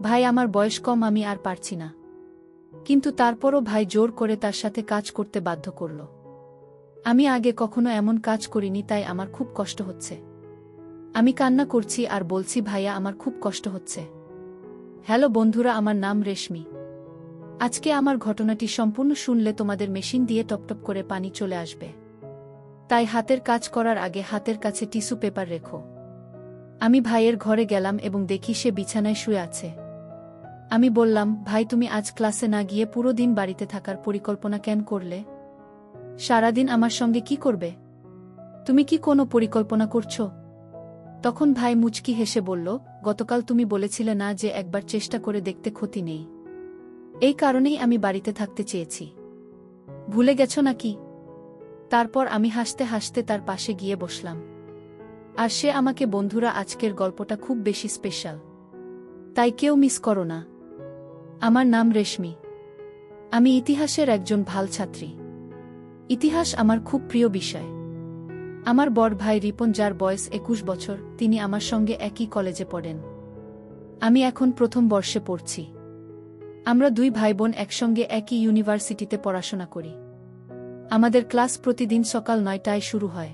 ভাই, আমার বয়স কম, আমি আর পারছি না। কিন্তু তারপরও ভাই জোর করে তার সাথে কাজ করতে বাধ্য করল। আমি আগে কখনো এমন কাজ করিনি, তাই আমার খুব কষ্ট হচ্ছে। আমি কান্না করছি আর বলছি, ভাইয়া, আমার খুব কষ্ট হচ্ছে। হ্যালো বন্ধুরা, আমার নাম রেশমি। আজকে আমার ঘটনাটি সম্পূর্ণ শুনলে তোমাদের মেশিন দিয়ে টপটপ করে পানি চলে আসবে। তাই হাতের কাজ করার আগে হাতের কাছে টিস্যু পেপার রেখো। আমি ভাইয়ের ঘরে গেলাম এবং দেখি সে বিছানায় শুয়ে আছে। আমি বললাম, ভাই, তুমি আজ ক্লাসে না গিয়ে পুরো দিন বাড়িতে থাকার পরিকল্পনা কেন করলে? সারাদিন আমার সঙ্গে কি করবে? তুমি কি কোনো পরিকল্পনা করছ? তখন ভাই মুচকি হেসে বলল, গতকাল তুমি বলেছিলে না যে একবার চেষ্টা করে দেখতে ক্ষতি নেই। এই কারণেই আমি বাড়িতে থাকতে চেয়েছি। ভুলে গেছ নাকি? তারপর আমি হাসতে হাসতে তার পাশে গিয়ে বসলাম। আর সে আমাকে, বন্ধুরা, আজকের গল্পটা খুব বেশি স্পেশাল। তাই কেউ মিস করো না। আমার নাম রেশমি। আমি ইতিহাসের একজন ভালো ছাত্রী। ইতিহাস আমার খুব প্রিয় বিষয়। আমার বড় ভাই রিপন, যার বয়স একুশ বছর, তিনি আমার সঙ্গে একই কলেজে পড়েন। আমি এখন প্রথম বর্ষে পড়ছি। আমরা দুই ভাই বোন একসঙ্গে একই ইউনিভার্সিটিতে পড়াশোনা করি। আমাদের ক্লাস প্রতিদিন সকাল নয়টায় শুরু হয়।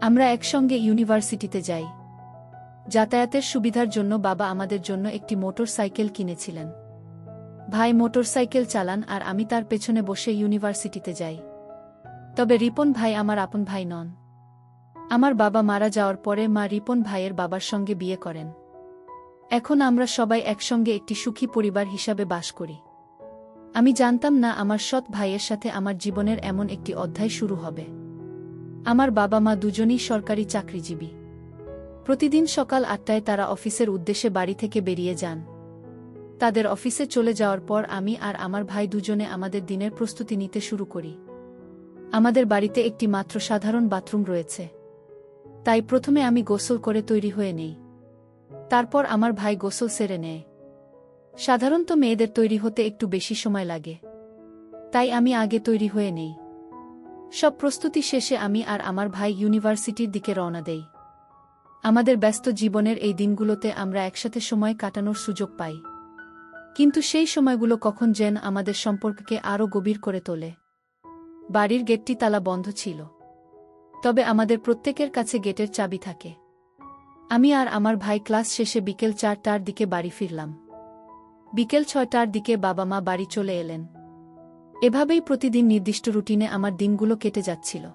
আমরা একসঙ্গে ইউনিভার্সিটিতে যাই। যাতায়াতের সুবিধার জন্য বাবা আমাদের জন্য একটি মোটর সাইকেল কিনেছিলেন। ভাই মোটরসাইকেল চালান আর আমি তার পেছনে বসে ইউনিভার্সিটিতে যাই। তবে রিপন ভাই আমার আপন ভাই নন। আমার বাবা মারা যাওয়ার পরে মা রিপন ভাইয়ের বাবার সঙ্গে বিয়ে করেন। এখন আমরা সবাই একসঙ্গে একটি সুখী পরিবার হিসাবে বাস করি। আমি জানতাম না আমার সৎ ভাইয়ের সাথে আমার জীবনের এমন একটি অধ্যায় শুরু হবে। আমার বাবা মা দুজনই সরকারি চাকরিজীবী। প্রতিদিন সকাল আটটায় তারা অফিসের উদ্দেশ্যে বাড়ি থেকে বেরিয়ে যান। তাদের অফিসে চলে যাওয়ার পর আমি আর আমার ভাই দুজনে আমাদের দিনের প্রস্তুতি নিতে শুরু করি। আমাদের বাড়িতে একটি মাত্র সাধারণ বাথরুম রয়েছে। তাই প্রথমে আমি গোসল করে তৈরি হয়ে নেই। তারপর আমার ভাই গোসল সেরে নেয়। সাধারণত মেয়েদের তৈরি হতে একটু বেশি সময় লাগে। তাই আমি আগে তৈরি হয়ে নেই। সব প্রস্তুতি শেষে আমি আর আমার ভাই ইউনিভার্সিটির দিকে রওনা দেই। আমাদের ব্যস্ত জীবনের এই দিনগুলোতে আমরা একসাথে সময় কাটানোর সুযোগ পাই। কিন্তু সেই সময়গুলো কখন যেন আমাদের সম্পর্ককে আরও গভীর করে তোলে। বাড়ির গেটটি তালা বন্ধ ছিল। তবে আমাদের প্রত্যেকের কাছে গেটের চাবি থাকে। আমি আর আমার ভাই ক্লাস শেষে বিকেল চারটার দিকে বাড়ি ফিরলাম। বিকেল ছয়টার দিকে বাবা মা বাড়ি চলে এলেন। এভাবেই প্রতিদিন নির্দিষ্ট রুটিনে আমার দিনগুলো কেটে যাচ্ছিল।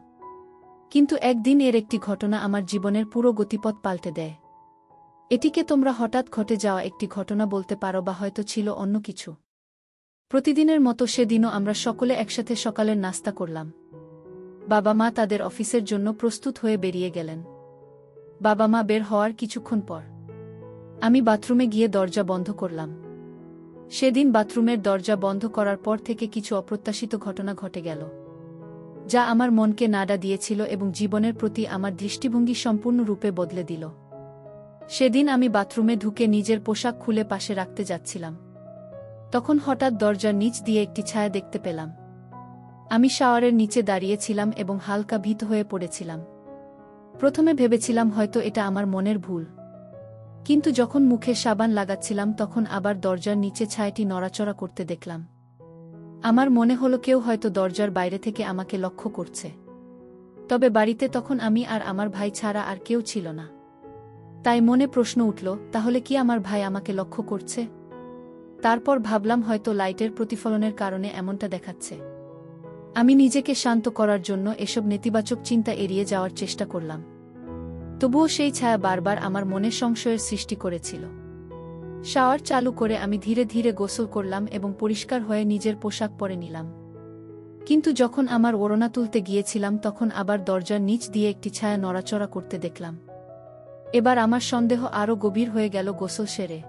কিন্তু একদিন এর একটি ঘটনা আমার জীবনের পুরো গতিপথ পাল্টে দেয়। এটিকে তোমরা হঠাৎ ঘটে যাওয়া একটি ঘটনা বলতে পারো বা হয়তো ছিল অন্য কিছু। প্রতিদিনের মতো সেদিনও আমরা সকলে একসাথে সকালের নাস্তা করলাম। বাবা মা তাদের অফিসের জন্য প্রস্তুত হয়ে বেরিয়ে গেলেন। বাবা মা বের হওয়ার কিছুক্ষণ পর। আমি বাথরুমে গিয়ে দরজা বন্ধ করলাম। সেদিন বাথরুমের দরজা বন্ধ করার পর থেকে কিছু অপ্রত্যাশিত ঘটনা ঘটে গেল, যা আমার মনকে নাড়া দিয়েছিল এবং জীবনের প্রতি আমার দৃষ্টিভঙ্গি সম্পূর্ণরূপে বদলে দিল। সেদিন আমি বাথরুমে ঢুকে নিজের পোশাক খুলে পাশে রাখতে যাচ্ছিলাম। তখন হঠাৎ দরজার নিচ দিয়ে একটি ছায়া দেখতে পেলাম। আমি শাওয়ারের নিচে দাঁড়িয়েছিলাম এবং হালকা ভীত হয়ে পড়েছিলাম। প্রথমে ভেবেছিলাম হয়তো এটা আমার মনের ভুল। কিন্তু যখন মুখে সাবান লাগাচ্ছিলাম, তখন আবার দরজার নিচে ছায়াটি নড়াচড়া করতে দেখলাম। আমার মনে হলো কেউ হয়তো দরজার বাইরে থেকে আমাকে লক্ষ্য করছে। তবে বাড়িতে তখন আমি আর আমার ভাই ছাড়া আর কেউ ছিল না। তাই মনে প্রশ্ন উঠল, তাহলে কি আমার ভাই আমাকে লক্ষ্য করছে? তারপর ভাবলাম হয়তো লাইটের প্রতিফলনের কারণে এমনটা দেখাচ্ছে। আমি নিজেকে শান্ত করার জন্য এসব নেতিবাচক চিন্তা এড়িয়ে যাওয়ার চেষ্টা করলাম। তবুও সেই ছায়া বারবার আমার মনে সংশয়ের সৃষ্টি করেছিল। শাওয়ার চালু করে আমি ধীরে ধীরে গোসল করলাম এবং পরিষ্কার হয়ে নিজের পোশাক পরে নিলাম। কিন্তু যখন আমার ওড়না তুলতে গিয়েছিলাম তখন আবার দরজার নিচ দিয়ে একটি ছায়া নড়াচড়া করতে দেখলাম। এবার আমার সন্দেহ আরও গভীর হয়ে গেল গোসল সেরে।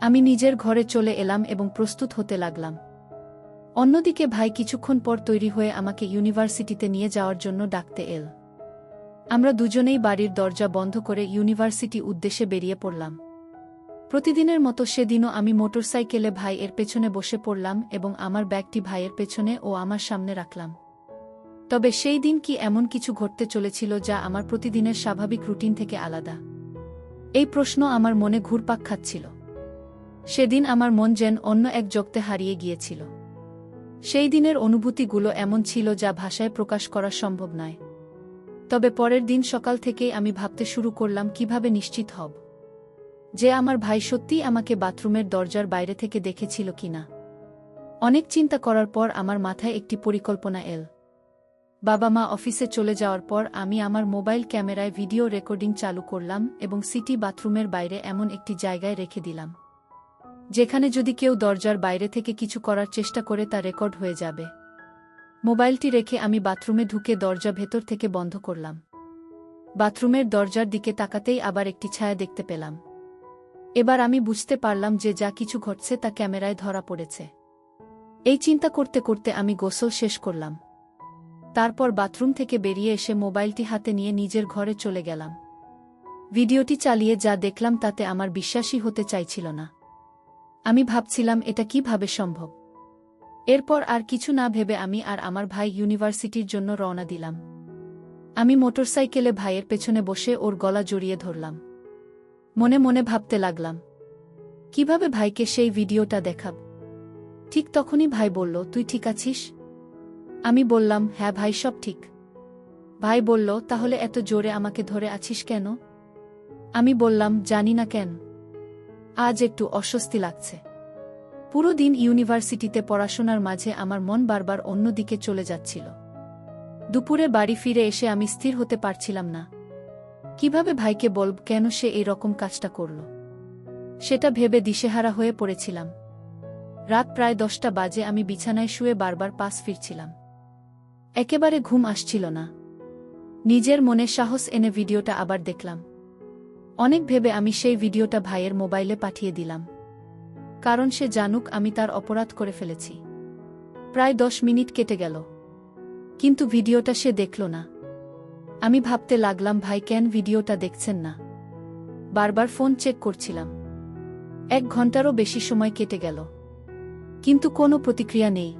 আমি নিজের ঘরে চলে এলাম এবং প্রস্তুত হতে লাগলাম। অন্যদিকে ভাই কিছুক্ষণ পর তৈরি হয়ে আমাকে ইউনিভার্সিটিতে নিয়ে যাওয়ার জন্য ডাকতে এল। আমরা দুজনেই বাড়ির দরজা বন্ধ করে ইউনিভার্সিটি উদ্দেশ্যে বেরিয়ে পড়লাম। প্রতিদিনের মতো সেদিনও আমি মোটরসাইকেলে ভাই এর পেছনে বসে পড়লাম এবং আমার ব্যাগটি ভাইয়ের পেছনে ও আমার সামনে রাখলাম। তবে সেই দিন কি এমন কিছু ঘটতে চলেছিল যা আমার প্রতিদিনের স্বাভাবিক রুটিন থেকে আলাদা? এই প্রশ্ন আমার মনে ঘুরপাক খাচ্ছিল। সেদিন আমার মন যেন অন্য এক জগতে হারিয়ে গিয়েছিল। সেই দিনের অনুভূতিগুলো এমন ছিল যা ভাষায় প্রকাশ করা সম্ভব নয়। তবে পরের দিন সকাল থেকেই আমি ভাবতে শুরু করলাম, কীভাবে নিশ্চিত হব? যে আমার ভাই সত্যিই আমাকে বাথরুমের দরজার বাইরে থেকে দেখেছিল কিনা? অনেক চিন্তা করার পর আমার মাথায় একটি পরিকল্পনা এল। বাবা মা অফিসে চলে যাওয়ার পর আমি আমার মোবাইল ক্যামেরায় ভিডিও রেকর্ডিং চালু করলাম এবং সিটি বাথরুমের বাইরে এমন একটি জায়গায় রেখে দিলাম। যেখানে যদি কেউ দরজার বাইরে থেকে কিছু করার চেষ্টা করে তা রেকর্ড হয়ে যাবে। মোবাইলটি রেখে আমি বাথরুমে ঢুকে দরজা ভেতর থেকে বন্ধ করলাম। বাথরুমের দরজার দিকে তাকাতেই আবার একটি ছায়া দেখতে পেলাম। এবার আমি বুঝতে পারলাম যে যা কিছু ঘটছে তা ক্যামেরায় ধরা পড়েছে। এই চিন্তা করতে করতে আমি গোসল শেষ করলাম। তারপর বাথরুম থেকে বেরিয়ে এসে মোবাইলটি হাতে নিয়ে নিজের ঘরে চলে গেলাম। ভিডিওটি চালিয়ে যা দেখলাম তাতে আমার বিশ্বাসই হতে চাইছিল না। আমি ভাবছিলাম, এটা কীভাবে সম্ভব? এরপর আর কিছু না ভেবে আমি আর আমার ভাই ইউনিভার্সিটির জন্য রওনা দিলাম। আমি মোটরসাইকেলে ভাইয়ের পেছনে বসে ওর গলা জড়িয়ে ধরলাম। মনে মনে ভাবতে লাগলাম, কীভাবে ভাইকে সেই ভিডিওটা দেখাব? ঠিক তখনই ভাই বলল, তুই ঠিক আছিস? আমি বললাম হ্যাঁ ভাই, সব ঠিক। ভাই বলল, তাহলে এত জোরে আমাকে ধরে আছিস কেন? আমি বললাম, জানি না কেন। আজ একটু অস্বস্তি লাগছে। পুরো দিন ইউনিভার্সিটিতে পড়াশোনার মাঝে আমার মন বারবার অন্যদিকে চলে যাচ্ছিল। দুপুরে বাড়ি ফিরে এসে আমি স্থির হতে পারছিলাম না। কীভাবে ভাইকে বলব, কেন সে এই রকম কাজটা করল? সেটা ভেবে দিশেহারা হয়ে পড়েছিলাম। রাত প্রায় দশটা বাজে আমি বিছানায় শুয়ে বারবার পাশ ফিরছিলাম। একেবারে ঘুম আসছিল না। নিজের মনে সাহস এনে ভিডিওটা আবার দেখলাম। অনেক ভেবে আমি সেই ভিডিওটা ভাইয়ের মোবাইলে পাঠিয়ে দিলাম। কারণ সে জানুক আমি তার অপরাধ করে ফেলেছি। প্রায় দশ মিনিট কেটে গেল। কিন্তু ভিডিওটা সে দেখল না। আমি ভাবতে লাগলাম, ভাই, কেন ভিডিওটা দেখছেন না? বারবার ফোন চেক করছিলাম। এক ঘন্টারও বেশি সময় কেটে গেল। কিন্তু কোনো প্রতিক্রিয়া নেই।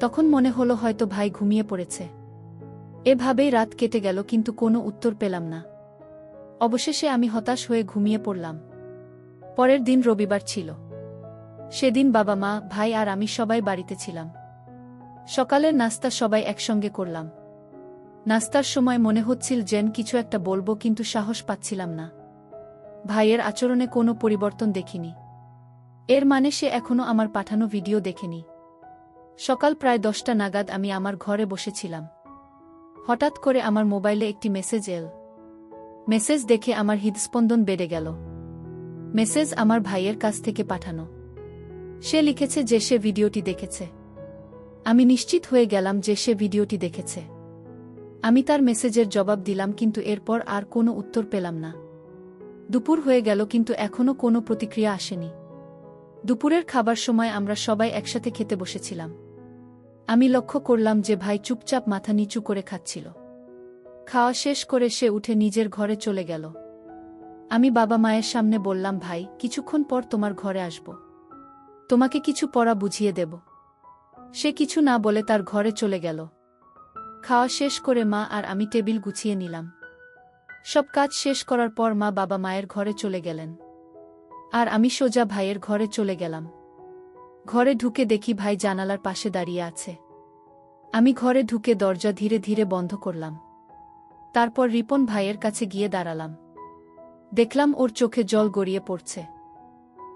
তখন মনে হলো হয়তো ভাই ঘুমিয়ে পড়েছে। এভাবেই রাত কেটে গেল, কিন্তু কোনো উত্তর পেলাম না। অবশেষে আমি হতাশ হয়ে ঘুমিয়ে পড়লাম। পরের দিন রবিবার ছিল। সেদিন বাবা মা, ভাই আর আমি সবাই বাড়িতে ছিলাম। সকালের নাস্তা সবাই একসঙ্গে করলাম। নাস্তার সময় মনে হচ্ছিল যেন কিছু একটা বলব, কিন্তু সাহস পাচ্ছিলাম না। ভাইয়ের আচরণে কোনো পরিবর্তন দেখিনি। এর মানে সে এখনও আমার পাঠানো ভিডিও দেখেনি। সকাল প্রায় দশটা নাগাদ আমি আমার ঘরে বসেছিলাম। হঠাৎ করে আমার মোবাইলে একটি মেসেজ এল। মেসেজ দেখে আমার হৃদস্পন্দন বেড়ে গেল। মেসেজ আমার ভাইয়ের কাছ থেকে পাঠানো। সে লিখেছে যে সে ভিডিওটি দেখেছে। আমি নিশ্চিত হয়ে গেলাম যে সে ভিডিওটি দেখেছে। আমি তার মেসেজের জবাব দিলাম কিন্তু এরপর আর কোনো উত্তর পেলাম না। দুপুর হয়ে গেল কিন্তু এখনও কোনো প্রতিক্রিয়া আসেনি। দুপুরের খাবার সময় আমরা সবাই একসাথে খেতে বসেছিলাম। আমি লক্ষ্য করলাম যে ভাই চুপচাপ মাথা নিচু করে খাচ্ছিল। খাওয়া শেষ করে সে উঠে নিজের ঘরে চলে গেল। আমি বাবা মায়ের সামনে বললাম, ভাই, কিছুক্ষণ পর তোমার ঘরে আসব। তোমাকে কিছু পড়া বুঝিয়ে দেব। সে কিছু না বলে তার ঘরে চলে গেল। খাওয়া শেষ করে মা আর আমি টেবিল গুছিয়ে নিলাম। সব কাজ শেষ করার পর মা বাবা মায়ের ঘরে চলে গেলেন। আর আমি সোজা ভাইয়ের ঘরে চলে গেলাম। ঘরে ঢুকে দেখি ভাই জানালার পাশে দাঁড়িয়ে আছে। আমি ঘরে ঢুকে দরজা ধীরে ধীরে বন্ধ করলাম। তারপর রিপন ভাইয়ের কাছে গিয়ে দাঁড়ালাম। দেখলাম ওর চোখে জল গড়িয়ে পড়ছে।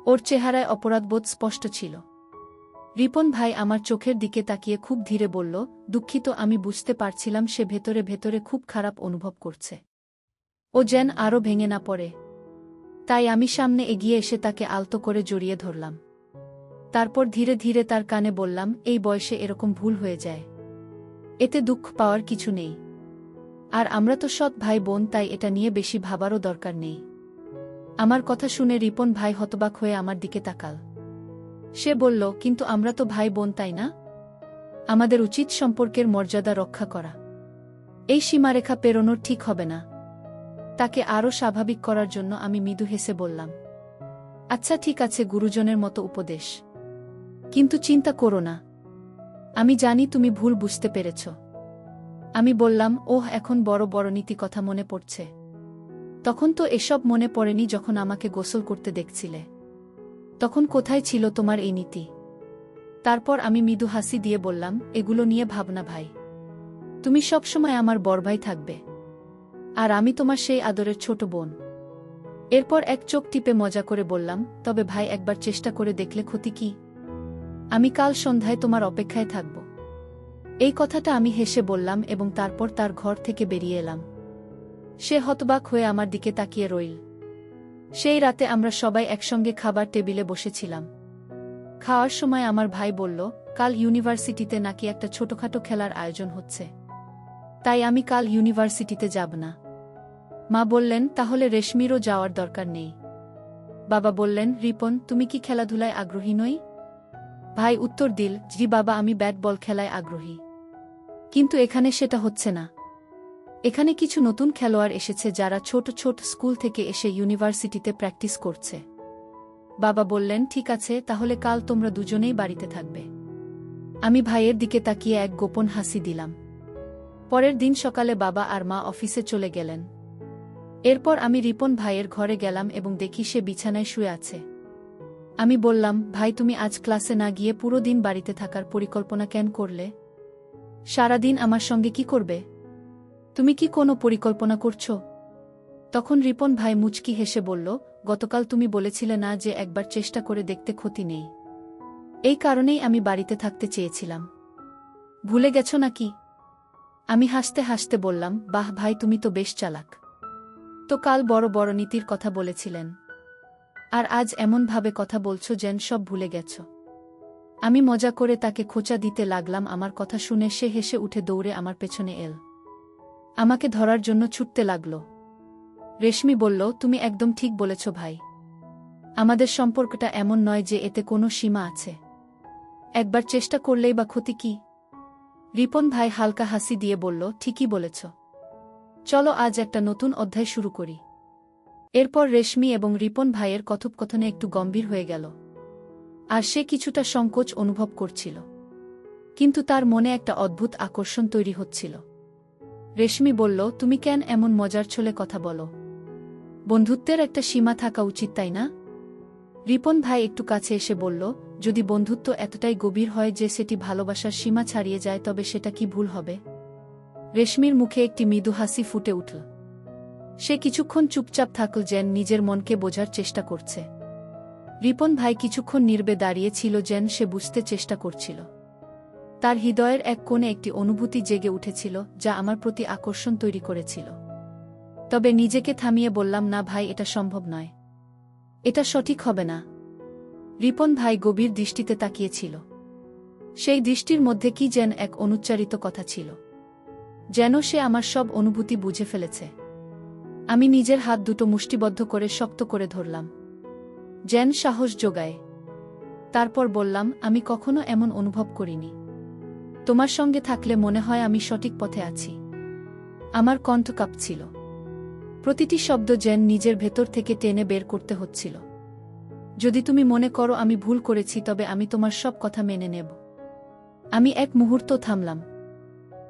ওর চেহারায় অপরাধবোধ স্পষ্ট ছিল। রিপন ভাই আমার চোখের দিকে তাকিয়ে খুব ধীরে বলল, দুঃখিত, আমি বুঝতে পারছিলাম সে ভেতরে ভেতরে খুব খারাপ অনুভব করছে। ও যেন আরও ভেঙে না পড়ে। তাই আমি সামনে এগিয়ে এসে তাকে আলতো করে জড়িয়ে ধরলাম। তারপর ধীরে ধীরে তার কানে বললাম, এই বয়সে এরকম ভুল হয়ে যায়। এতে দুঃখ পাওয়ার কিছু নেই। আর আমরা তো সৎ ভাই বোন, তাই এটা নিয়ে বেশি ভাবারও দরকার নেই। আমার কথা শুনে রিপন ভাই হতবাক হয়ে আমার দিকে তাকাল। সে বলল, কিন্তু আমরা তো ভাই বোন, তাই না? আমাদের উচিত সম্পর্কের মর্যাদা রক্ষা করা। এই সীমারেখা পেরোনোর ঠিক হবে না। তাকে আরও স্বাভাবিক করার জন্য আমি মৃদু হেসে বললাম আচ্ছা ঠিক আছে, গুরুজনের মতো উপদেশ। কিন্তু চিন্তা করো না। আমি জানি তুমি ভুল বুঝতে পেরেছ। আমি বললাম, ওহ, এখন বড় বড় নীতি কথা মনে পড়ছে। তখন তো এসব মনে পড়েনি যখন আমাকে গোসল করতে দেখছিলে। তখন কোথায় ছিল তোমার এই নীতি? তারপর আমি মৃদু হাসি দিয়ে বললাম, এগুলো নিয়ে ভাবনা ভাই। তুমি সবসময় আমার বড়ভাই থাকবে। আর আমি তোমার সেই আদরের ছোট বোন। এরপর এক চোখ টিপে মজা করে বললাম, তবে ভাই, একবার চেষ্টা করে দেখলে ক্ষতি কি? আমি কাল সন্ধ্যায় তোমার অপেক্ষায় থাকব। এই কথাটা আমি হেসে বললাম এবং তারপর তার ঘর থেকে বেরিয়ে এলাম। সে হতবাক হয়ে আমার দিকে তাকিয়ে রইল। সেই রাতে আমরা সবাই একসঙ্গে খাবার টেবিলে বসেছিলাম। খাওয়ার সময় আমার ভাই বলল, কাল ইউনিভার্সিটিতে নাকি একটা ছোটখাটো খেলার আয়োজন হচ্ছে। তাই আমি কাল ইউনিভার্সিটিতে যাব না। মা বললেন, তাহলে রেশমিরও যাওয়ার দরকার নেই। বাবা বললেন, রিপন, তুমি কি খেলাধুলায় আগ্রহী নই? ভাই উত্তর দিল, জি বাবা, আমি ব্যাট বল খেলায় আগ্রহী। কিন্তু এখানে সেটা হচ্ছে না। এখানে কিছু নতুন খেলোয়াড় এসেছে যারা ছোট ছোট স্কুল থেকে এসে ইউনিভার্সিটিতে প্র্যাকটিস করছে। বাবা বললেন, ঠিক আছে, তাহলে কাল তোমরা দুজনেই বাড়িতে থাকবে। আমি ভাইয়ের দিকে তাকিয়ে এক গোপন হাসি দিলাম। পরের দিন সকালে বাবা আর মা অফিসে চলে গেলেন। এরপর আমি রিপন ভাইয়ের ঘরে গেলাম এবং দেখি সে বিছানায় শুয়ে আছে। আমি বললাম, ভাই, তুমি আজ ক্লাসে না গিয়ে পুরো দিন বাড়িতে থাকার পরিকল্পনা কেন করলে? সারাদিন আমার সঙ্গে কি করবে? তুমি কি কোনো পরিকল্পনা করছ? তখন রিপন ভাই মুচকি হেসে বলল, গতকাল তুমি বলেছিলে না যে একবার চেষ্টা করে দেখতে ক্ষতি নেই। এই কারণেই আমি বাড়িতে থাকতে চেয়েছিলাম। ভুলে গেছ নাকি আমি হাসতে হাসতে বললাম, বাহ ভাই, তুমি তো বেশ চালাক। তো কাল বড় বড় নীতির কথা বলেছিলেন। আর আজ এমনভাবে কথা বলছো যেন সব ভুলে গেছ। আমি মজা করে তাকে খোঁচা দিতে লাগলাম, আমার কথা শুনে সে হেসে উঠে দৌড়ে আমার পেছনে এল। আমাকে ধরার জন্য ছুটতে লাগল। রেশমি বলল, তুমি একদম ঠিক বলেছ ভাই। আমাদের সম্পর্কটা এমন নয় যে এতে কোনো সীমা আছে। একবার চেষ্টা করলেই বা ক্ষতি কি? রিপন ভাই হালকা হাসি দিয়ে বলল, ঠিকই বলেছ। চলো আজ একটা নতুন অধ্যায় শুরু করি। এরপর রেশমি এবং রিপন ভাইয়ের কথোপকথনে একটু গম্ভীর হয়ে গেল। আর সে কিছুটা সংকোচ অনুভব করছিল। কিন্তু তার মনে একটা অদ্ভুত আকর্ষণ তৈরি হচ্ছিল। রেশমি বলল, তুমি কেন এমন মজার ছলে কথা বলো? বন্ধুত্বের একটা সীমা থাকা উচিত, তাই না? রিপন ভাই একটু কাছে এসে বলল, যদি বন্ধুত্ব এতটাই গভীর হয় যে সেটি ভালোবাসার সীমা ছাড়িয়ে যায়, তবে সেটা কি ভুল হবে? রেশমির মুখে একটি মৃদু হাসি ফুটে উঠল। সে কিছুক্ষণ চুপচাপ থাকল যেন নিজের মনকে বোঝার চেষ্টা করছে। রিপন ভাই কিছুক্ষণ নির্বে দাঁড়িয়েছিল যেন সে বুঝতে চেষ্টা করছিল। তার হৃদয়ের এক কোণে একটি অনুভূতি জেগে উঠেছিল, যা আমার প্রতি আকর্ষণ তৈরি করেছিল। তবে নিজেকে থামিয়ে বললাম, না ভাই, এটা সম্ভব নয়। এটা সঠিক হবে না। রিপন ভাই গভীর দৃষ্টিতে তাকিয়েছিল। সেই দৃষ্টির মধ্যে কি যেন এক অনুচ্চারিত কথা ছিল। যেন সে আমার সব অনুভূতি বুঝে ফেলেছে। আমি নিজের হাত দুটো মুষ্টিবদ্ধ করে শক্ত করে ধরলাম। যেন সাহস যোগায়। তারপর বললাম, আমি কখনো এমন অনুভব করিনি। তোমার সঙ্গে থাকলে মনে হয় আমি সঠিক পথে আছি। আমার কণ্ঠ কাঁপছিল। প্রতিটি শব্দ যেন নিজের ভেতর থেকে টেনে বের করতে হচ্ছিল। যদি তুমি মনে করো আমি ভুল করেছি, তবে আমি তোমার সব কথা মেনে নেব। আমি এক মুহূর্ত থামলাম।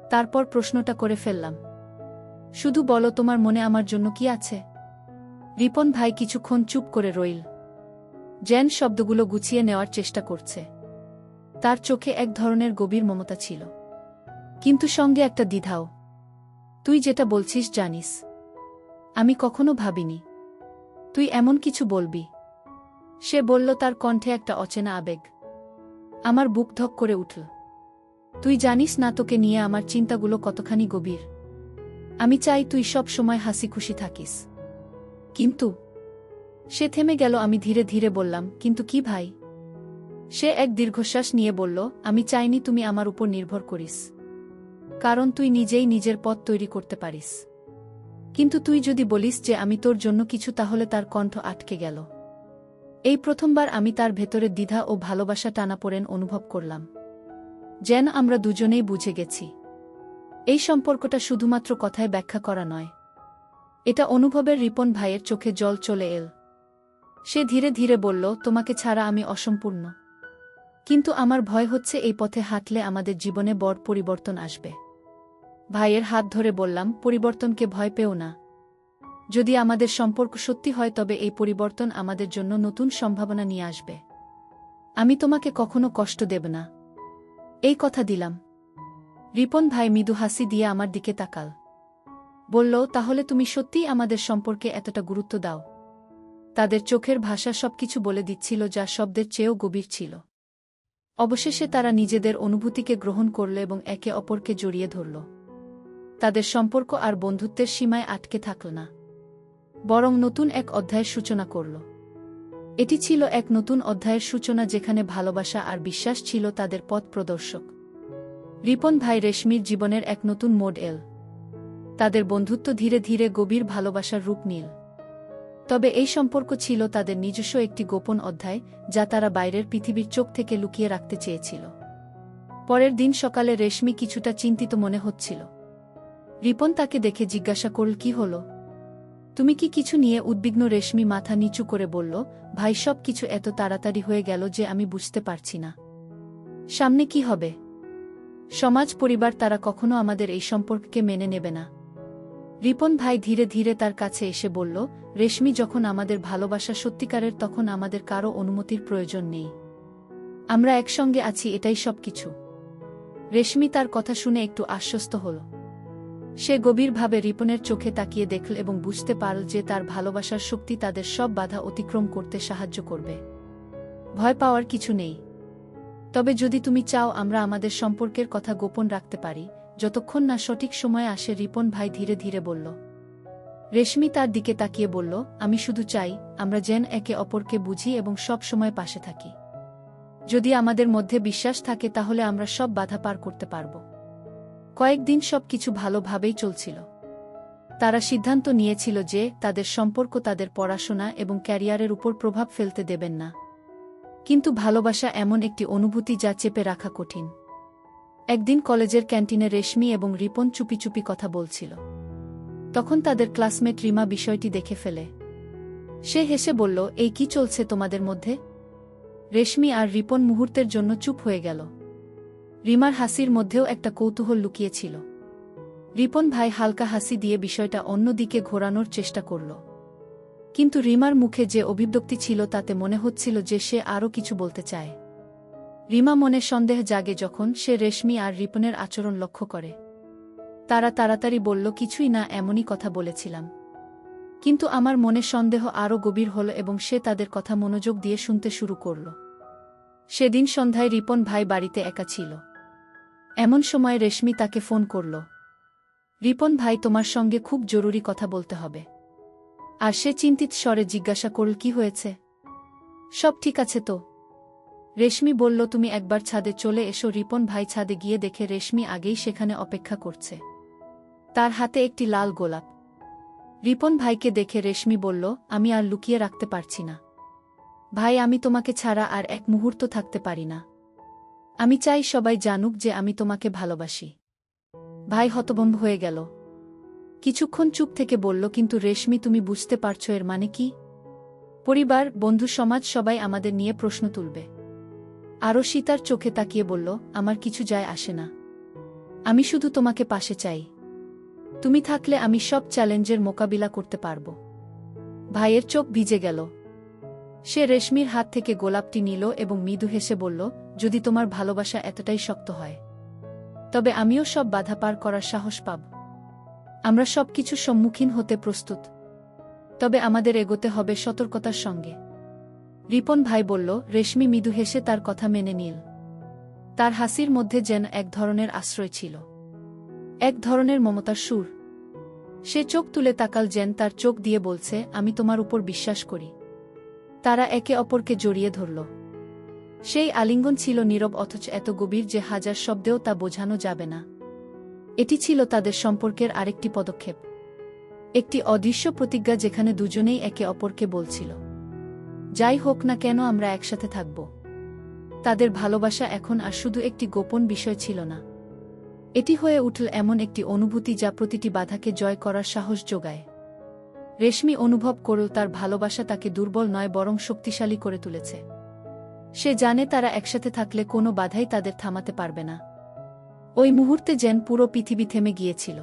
তারপর প্রশ্নটা করে ফেললাম। শুধু বলো তোমার মনে আমার জন্য কি আছে? রিপন ভাই কিছুক্ষণ চুপ করে রইল। জ্যান শব্দগুলো গুছিয়ে নেওয়ার চেষ্টা করছে। তার চোখে এক ধরনের গভীর মমতা ছিল। কিন্তু সঙ্গে একটা দ্বিধাও। তুই যেটা বলছিস জানিস। আমি কখনো ভাবিনি। তুই এমন কিছু বলবি। সে বলল তার কণ্ঠে একটা অচেনা আবেগ। আমার বুক ধক করে উঠল। তুই জানিস না তোকে নিয়ে আমার চিন্তাগুলো কতখানি গভীর। আমি চাই তুই সব সময় হাসি খুশি থাকিস। কিন্তু? সে থেমে গেল, আমি ধীরে ধীরে বললাম, কিন্তু কি ভাই? সে এক দীর্ঘশ্বাস নিয়ে বলল, আমি চাইনি তুমি আমার উপর নির্ভর করিস। কারণ তুই নিজেই নিজের পথ তৈরি করতে পারিস। কিন্তু তুই যদি বলিস যে আমি তোর জন্য কিছু, তাহলে তার কণ্ঠ আটকে গেল। এই প্রথমবার আমি তার ভেতরে দ্বিধা ও ভালোবাসা টানাপোড়েন অনুভব করলাম। যেন আমরা দুজনেই বুঝে গেছি। এই সম্পর্কটা শুধুমাত্র কথায় ব্যাখ্যা করা নয়। এটা অনুভবের রিপন ভাইয়ের চোখে জল চলে এল। সে ধীরে ধীরে বলল, তোমাকে ছাড়া আমি অসম্পূর্ণ। কিন্তু আমার ভয় হচ্ছে এই পথে হাঁটলে আমাদের জীবনে বড় পরিবর্তন আসবে। ভাইয়ের হাত ধরে বললাম, পরিবর্তনকে ভয় পেও না। যদি আমাদের সম্পর্ক সত্যি হয়, তবে এই পরিবর্তন আমাদের জন্য নতুন সম্ভাবনা নিয়ে আসবে। আমি তোমাকে কখনো কষ্ট দেব না। এই কথা দিলাম। রিপন ভাই মৃদু হাসি দিয়ে আমার দিকে তাকাল। বলল, তাহলে তুমি সত্যিই আমাদের সম্পর্কে এতটা গুরুত্ব দাও। তাদের চোখের ভাষা সবকিছু বলে দিচ্ছিল, যা শব্দের চেয়েও গভীর ছিল। অবশেষে তারা নিজেদের অনুভূতিকে গ্রহণ করল এবং একে অপরকে জড়িয়ে ধরল। তাদের সম্পর্ক আর বন্ধুত্বের সীমায় আটকে থাকল না। বরং নতুন এক অধ্যায়ের সূচনা করল। এটি ছিল এক নতুন অধ্যায়ের সূচনা যেখানে ভালোবাসা আর বিশ্বাস ছিল তাদের পথ প্রদর্শক। রিপন ভাই রেশমির জীবনের এক নতুন মোড এল। তাদের বন্ধুত্ব ধীরে ধীরে গভীর ভালোবাসার রূপ নিল। তবে এই সম্পর্ক ছিল তাদের নিজস্ব একটি গোপন অধ্যায়, যা তারা বাইরের পৃথিবীর চোখ থেকে লুকিয়ে রাখতে চেয়েছিল। পরের দিন সকালে রেশমি কিছুটা চিন্তিত মনে হচ্ছিল। রিপন তাকে দেখে জিজ্ঞাসা করল, কি হল? তুমি কি কিছু নিয়ে উদ্বিগ্ন? রেশমি মাথা নিচু করে বলল, ভাই সব কিছু এত তাড়াতাড়ি হয়ে গেল যে আমি বুঝতে পারছি না। সামনে কি হবে? সমাজ পরিবার তারা কখনো আমাদের এই সম্পর্ককে মেনে নেবে না। রিপন ভাই ধীরে ধীরে তার কাছে এসে বলল, রেশমি যখন আমাদের ভালোবাসা সত্যিকারের, তখন আমাদের কারও অনুমতির প্রয়োজন নেই। আমরা একসঙ্গে আছি, এটাই সব কিছু রেশমি তার কথা শুনে একটু আশ্বস্ত হল। সে গভীরভাবে রিপনের চোখে তাকিয়ে দেখল এবং বুঝতে পারল যে তার ভালোবাসার শক্তি তাদের সব বাধা অতিক্রম করতে সাহায্য করবে। ভয় পাওয়ার কিছু নেই। তবে যদি তুমি চাও আমরা আমাদের সম্পর্কের কথা গোপন রাখতে পারি, যতক্ষণ না সঠিক সময় আসে রিপন ভাই ধীরে ধীরে বলল। রেশমি তার দিকে তাকিয়ে বলল, আমি শুধু চাই আমরা যেন একে অপরকে বুঝি এবং সব সময় পাশে থাকি। যদি আমাদের মধ্যে বিশ্বাস থাকে তাহলে আমরা সব বাধা পার করতে পারব। কয়েকদিন সব কিছু ভালোভাবেই চলছিল। তারা সিদ্ধান্ত নিয়েছিল যে তাদের সম্পর্ক তাদের পড়াশোনা এবং ক্যারিয়ারের উপর প্রভাব ফেলতে দেবেন না। কিন্তু ভালোবাসা এমন একটি অনুভূতি যা চেপে রাখা কঠিন। একদিন কলেজের ক্যান্টিনে রেশমি এবং রিপন চুপি চুপি কথা বলছিল। তখন তাদের ক্লাসমেট রিমা বিষয়টি দেখে ফেলে। সে হেসে বলল, এই কি চলছে তোমাদের মধ্যে? রেশমি আর রিপন মুহূর্তের জন্য চুপ হয়ে গেল। রিমার হাসির মধ্যেও একটা কৌতূহল লুকিয়েছিল। রিপন ভাই হালকা হাসি দিয়ে বিষয়টা অন্যদিকে ঘোরানোর চেষ্টা করল। কিন্তু রিমার মুখে যে অভিব্যক্তি ছিল তাতে মনে হচ্ছিল যে সে আরও কিছু বলতে চায়। রিমা মনে সন্দেহ জাগে যখন সে রেশমি আর রিপনের আচরণ লক্ষ্য করে। তারা তাড়াতাড়ি বলল, কিছুই না, এমনই কথা বলেছিলাম। কিন্তু আমার মনে সন্দেহ আরও গভীর হল এবং সে তাদের কথা মনোযোগ দিয়ে শুনতে শুরু করল। সেদিন সন্ধ্যায় রিপন ভাই বাড়িতে একা ছিল। এমন সময় রেশমি তাকে ফোন করল, রিপন ভাই, তোমার সঙ্গে খুব জরুরি কথা বলতে হবে। আর সে চিন্তিত স্বরে জিজ্ঞাসা করল, কি হয়েছে? সব ঠিক আছে তো। রেশমি বলল, তুমি একবার ছাদে চলে এসো, রিপন ভাই ছাদে গিয়ে দেখে রেশমি আগেই সেখানে অপেক্ষা করছে। তার হাতে একটি লাল গোলাপ। রিপন ভাইকে দেখে রেশমি বলল, আমি আর লুকিয়ে রাখতে পারছি না। ভাই, আমি তোমাকে ছাড়া আর এক মুহূর্ত থাকতে পারি না। আমি চাই সবাই জানুক যে আমি তোমাকে ভালোবাসি। ভাই হতভম্ব হয়ে গেল। কিছুক্ষণ চুপ থেকে বলল, কিন্তু রেশমি, তুমি বুঝতে পারছ এর মানে কি? পরিবার, বন্ধু, সমাজ সবাই আমাদের নিয়ে প্রশ্ন তুলবে। আরও সীতার চোখে তাকিয়ে বলল, আমার কিছু যায় আসে না। আমি শুধু তোমাকে পাশে চাই। তুমি থাকলে আমি সব চ্যালেঞ্জের মোকাবিলা করতে পারব। ভাইয়ের চোখ ভিজে গেল। সে রেশমির হাত থেকে গোলাপটি নিল এবং মৃদু হেসে বলল, যদি তোমার ভালোবাসা এতটাই শক্ত হয়, তবে আমিও সব বাধা পার করার সাহস পাব। আমরা সব কিছু সম্মুখীন হতে প্রস্তুত। তবে আমাদের এগোতে হবে সতর্কতার সঙ্গে। রিপন ভাই বলল, রেশমি মৃদু হেসে তার কথা মেনে নিল। তার হাসির মধ্যে যেন এক ধরনের আশ্রয় ছিল। এক ধরনের মমতার সুর। সে চোখ তুলে তাকাল যেন তার চোখ দিয়ে বলছে, আমি তোমার উপর বিশ্বাস করি। তারা একে অপরকে জড়িয়ে ধরল। সেই আলিঙ্গন ছিল নীরব অথচ এত গভীর যে হাজার শব্দেও তা বোঝানো যাবে না। এটি ছিল তাদের সম্পর্কের আরেকটি পদক্ষেপ। একটি অদৃশ্য প্রতিজ্ঞা যেখানে দুজনেই একে অপরকে বলছিল, যাই হোক না কেন আমরা একসাথে থাকব। তাদের ভালোবাসা এখন আর শুধু একটি গোপন বিষয় ছিল না। এটি হয়ে উঠল এমন একটি অনুভূতি যা প্রতিটি বাধাকে জয় করার সাহস যোগায়। রেশমি অনুভব করেও তার ভালোবাসা তাকে দুর্বল নয়, বরং শক্তিশালী করে তুলেছে। সে জানে তারা একসাথে থাকলে কোনো বাধাই তাদের থামাতে পারবে না। ওই মুহূর্তে যেন পুরো পৃথিবী থেমে গিয়েছিল।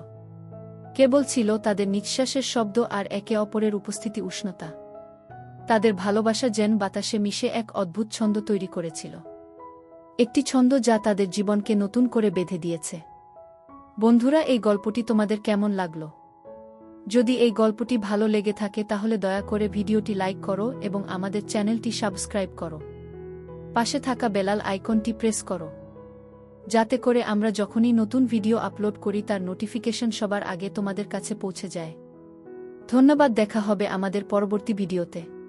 কেবল ছিল তাদের নিঃশ্বাসের শব্দ আর একে অপরের উপস্থিতি উষ্ণতা। তাদের ভালোবাসা যেন বাতাসে মিশে এক অদ্ভুত ছন্দ তৈরি করেছিল। একটি ছন্দ যা তাদের জীবনকে নতুন করে বেঁধে দিয়েছে। বন্ধুরা, এই গল্পটি তোমাদের কেমন লাগল? যদি এই গল্পটি ভালো লেগে থাকে, তাহলে দয়া করে ভিডিওটি লাইক করো এবং আমাদের চ্যানেলটি সাবস্ক্রাইব করো। পাশে থাকা বেলাল আইকনটি প্রেস করো। যাতে করে আমরা যখনই নতুন ভিডিও আপলোড করি তার নোটিফিকেশন সবার আগে তোমাদের কাছে পৌঁছে যায়। ধন্যবাদ, দেখা হবে আমাদের পরবর্তী ভিডিওতে।